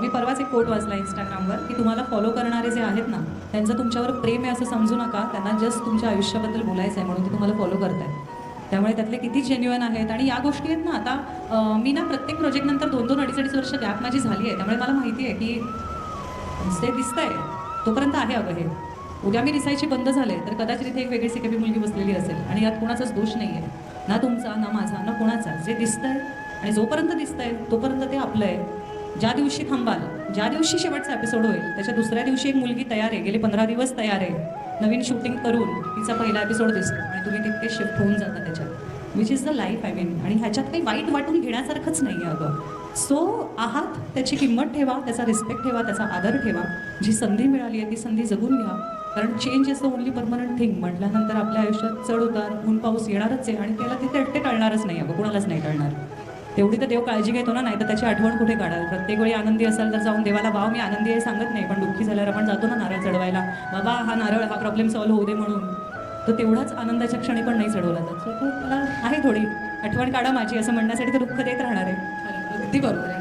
मी परवाच एक कोट वाचला इंस्टाग्रामवर की तुम्हाला फॉलो करणारे जे आहेत ना त्यांचं तुमच्यावर प्रेम आहे असं समजू नका. त्यांना जस्ट तुमच्या आयुष्याबद्दल बोलायचं आहे म्हणून ते तुम्हाला फॉलो करतायत. त्यामुळे त्यातले किती जेन्युअन आहेत आणि या गोष्टी आहेत ना आता मी ना प्रत्येक प्रोजेक्टनंतर दोन दोन अडीच अडीच वर्ष गॅप माझी झाली आहे. त्यामुळे मला माहिती आहे की ते दिसतंय. तोपर्यंत आहे अगं हे. उद्या मी दिसायची बंद झाले तर कदाचित इथे एक वेगळी सिकेबी मुलगी बसलेली असेल आणि यात कोणाचाच दोष नाही आहे ना तुमचा ना माझा ना कोणाचा. जे दिसतंय आणि जोपर्यंत दिसतंय तोपर्यंत ते आपलं आहे. ज्या दिवशी थांबाल ज्या दिवशी शेवटचा एपिसोड होईल त्याच्या दुसऱ्या दिवशी एक मुलगी तयार आहे गेले पंधरा दिवस तयार आहे. नवीन शूटिंग करून तिचा पहिला एपिसोड दिसतो आणि तुम्ही तितके शिफ्ट होऊन जाता त्याच्यात. Which is the life I mean आणि ह्याच्यात काही वाईट वाटून घेण्यासारखंच नाही आहे अगं. सो आहात त्याची किंमत ठेवा त्याचा रिस्पेक्ट ठेवा त्याचा आदर ठेवा. जी संधी मिळाली आहे ती संधी जगून घ्या. कारण change is the only permanent thing म्हटल्यानंतर आपल्या आयुष्यात चढ उतार ऊन पाऊस येणारच आहे आणि त्याला तिथे ते टळणारच नाही अगं कोणालाच नाही टळणार. तेवढी तर देव काळजी घेतो ना नाही तर त्याची आठवण कुठे काढाल? प्रत्येक वेळी आनंदी असाल तर जाऊन देवाला भाव मी आनंदी आहे सांगत नाही पण दुःखी झाल्यावर आपण जातो ना नारळ चढवायला. बाबा हा नारळ हा प्रॉब्लेम सॉल्व्ह होऊ दे म्हणून. तर तेवढाच आनंदाच्या क्षणी पण नाही चढवला जात. सो मला आहे थोडी. आठवण काढा माझी असं म्हणण्यासाठी तर दुःख देत राहणार आहे. अगदी बरोबर आहे.